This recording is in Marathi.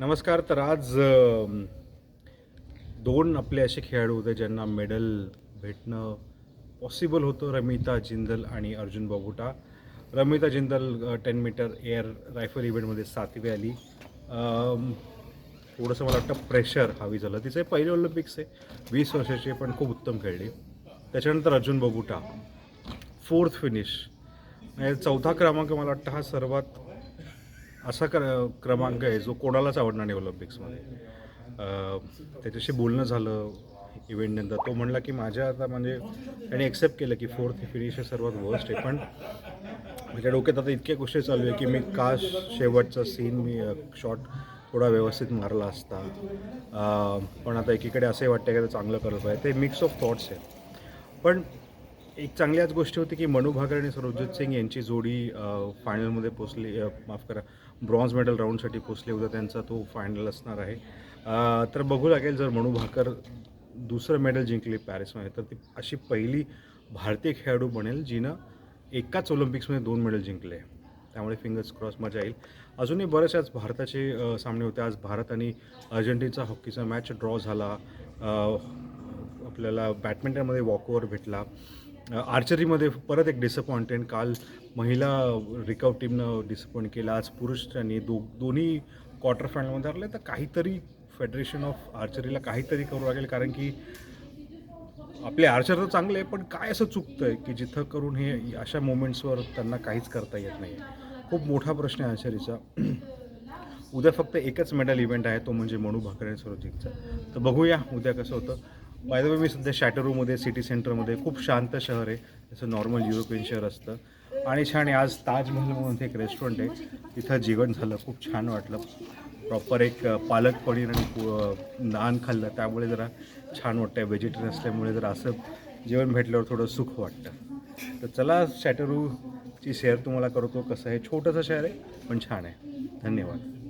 नमस्कार तर आज दोन आपले असे खेळाडू होते ज्यांना मेडल भेटणं पॉसिबल होतं रमिता जिंदल आणि Arjun Babuta. Ramita Jindal ten metre air rifle इव्हेंटमध्ये सातवी आली. थोडंसं मला वाटतं प्रेशर हवी झालं. तिचं पहिले ऑलिम्पिक्स आहे. वीस वर्षाचे पण खूप उत्तम खेळली. त्याच्यानंतर अर्जुन बबुटा फोर्थ फिनिश चौथा क्रमांक मला वाटतं हा सर्वात असा क्र क्रमांक आहे जो कोणालाच आवडणार नाही ऑलिम्पिक्समध्ये. त्याच्याशी बोलणं झालं इव्हेंटनंतर तो म्हणला की माझ्या आता म्हणजे त्याने एक्सेप्ट केलं की फोर्थ फिनिश हे सर्वात वर्स्ट आहे. पण माझ्या डोक्यात आता इतक्या गोष्टी चालू आहे की मी का शेवटचा सीन मी शॉट थोडा व्यवस्थित मारला असता. पण आता एकीकडे असंही वाटतं की ते चांगलं करत आहे ते मिक्स ऑफ थॉट्स आहे. पण एक चांगली आज गोष्ट होती की मनू भाकर आणि सरोजित सिंग यांची जोडी फायनलमध्ये पोचली माफ करा ब्रॉन्झ मेडल राऊंडसाठी पोचले उद्या त्यांचा तो फायनल असणार आहे. तर बघू लागेल जर मनू भाकर दुसरं मेडल जिंकले पॅरिसमध्ये तर ती अशी पहिली भारतीय खेळाडू बनेल जिनं एकाच ऑलिम्पिक्समध्ये दोन मेडल जिंकले. त्यामुळे फिंगर्स क्रॉस मजा येईल. अजूनही बरेच आज भारताचे सामने होते. आज भारत आणि अर्जेंटिनाचा हॉकीचा मॅच ड्रॉ झाला. आपल्याला बॅडमिंटनमध्ये वॉकओव्हर भेटला. आर्चरीमध्ये परत एक डिसअपॉइंटेंट काल महिला रिकव टीमनं डिसअपॉइंट केलं आज पुरुष त्यांनी दो दोन्ही क्वार्टर फायनलमध्ये हरले तर काहीतरी फेडरेशन ऑफ आर्चरीला काहीतरी करू लागेल कारण की आपले आर्चर तर चांगले आहे पण काय असं चुकतं आहे की जिथं करून हे अशा मोमेंट्सवर त्यांना काहीच करता येत नाही खूप मोठा प्रश्न आहे आर्चरीचा उद्या फक्त एकच मेडल इव्हेंट आहे तो म्हणजे मनू भाकरे आणि तर बघूया उद्या कसं होतं. बाय द वे मी सध्या शॅटरूमध्ये सिटी सेंटरमध्ये खूप शांत शहर आहे. जसं नॉर्मल युरोपियन शहर असतं. आणि छान आहे आज ताजमहल म्हणून एक रेस्टॉरंट आहे. तिथं जेवण झालं खूप छान वाटलं. प्रॉपर एक पालक पनीर आणि नान खाल्लं. त्यामुळे जरा छान वाटतं व्हेजिटेरियन असल्यामुळे जरा असं जेवण भेटल्यावर थोडं सुख वाटतं. तर चला शॅटरूची शेअर तुम्हाला करतो. कसं आहे? छोटंसं शहर आहे पण छान आहे. धन्यवाद.